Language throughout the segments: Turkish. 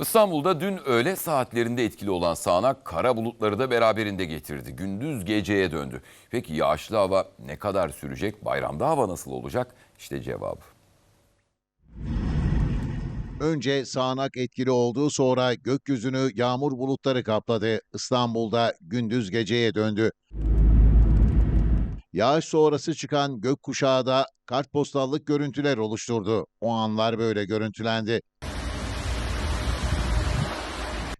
İstanbul'da dün öğle saatlerinde etkili olan sağanak kara bulutları da beraberinde getirdi. Gündüz geceye döndü. Peki yağışlı hava ne kadar sürecek? Bayramda hava nasıl olacak? İşte cevabı. Önce sağanak etkili oldu sonra gökyüzünü yağmur bulutları kapladı. İstanbul'da gündüz geceye döndü. Yağış sonrası çıkan gökkuşağı da kartpostallık görüntüler oluşturdu. O anlar böyle görüntülendi.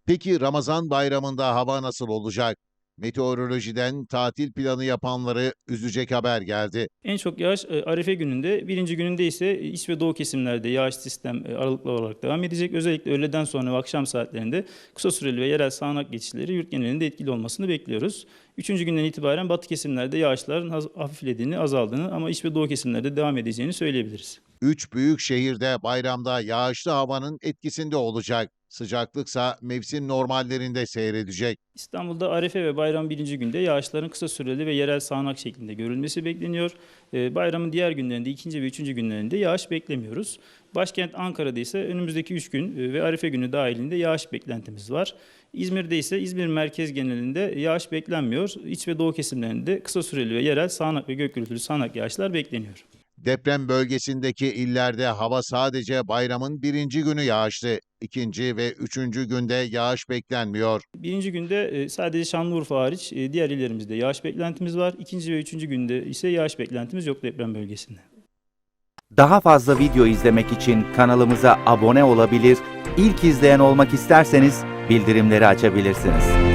Peki Ramazan bayramında hava nasıl olacak? Meteorolojiden tatil planı yapanları üzecek haber geldi. En çok yağış e, Arife gününde, birinci gününde ise iç ve doğu kesimlerde yağış sistem e, aralıklı olarak devam edecek. Özellikle öğleden sonra ve akşam saatlerinde kısa süreli ve yerel sağanak geçişleri yurt genelinde etkili olmasını bekliyoruz. Üçüncü günden itibaren batı kesimlerde yağışların hafiflediğini, azaldığını ama iç ve doğu kesimlerde devam edeceğini söyleyebiliriz. Üç büyük şehirde bayramda yağışlı havanın etkisinde olacak. Sıcaklıksa mevsim normallerinde seyredecek. İstanbul'da Arefe ve bayram birinci günde yağışların kısa süreli ve yerel sağanak şeklinde görülmesi bekleniyor. Ee, Bayramın diğer günlerinde, ikinci ve üçüncü günlerinde yağış beklemiyoruz. Başkent Ankara'da ise önümüzdeki üç gün e, ve Arefe günü dahilinde yağış beklentimiz var. İzmir'de ise İzmir merkez genelinde yağış beklenmiyor. İç ve doğu kesimlerinde kısa süreli ve yerel sağanak ve gök gürültülü sağanak yağışlar bekleniyor. Deprem bölgesindeki illerde hava sadece bayramın birinci günü yağışlı. İkinci ve üçüncü günde yağış beklenmiyor. Birinci günde e, sadece Şanlıurfa hariç e, diğer illerimizde yağış beklentimiz var. İkinci ve üçüncü günde ise yağış beklentimiz yok deprem bölgesinde. Daha fazla video izlemek için kanalımıza abone olabilir, ilk izleyen olmak isterseniz bildirimleri açabilirsiniz.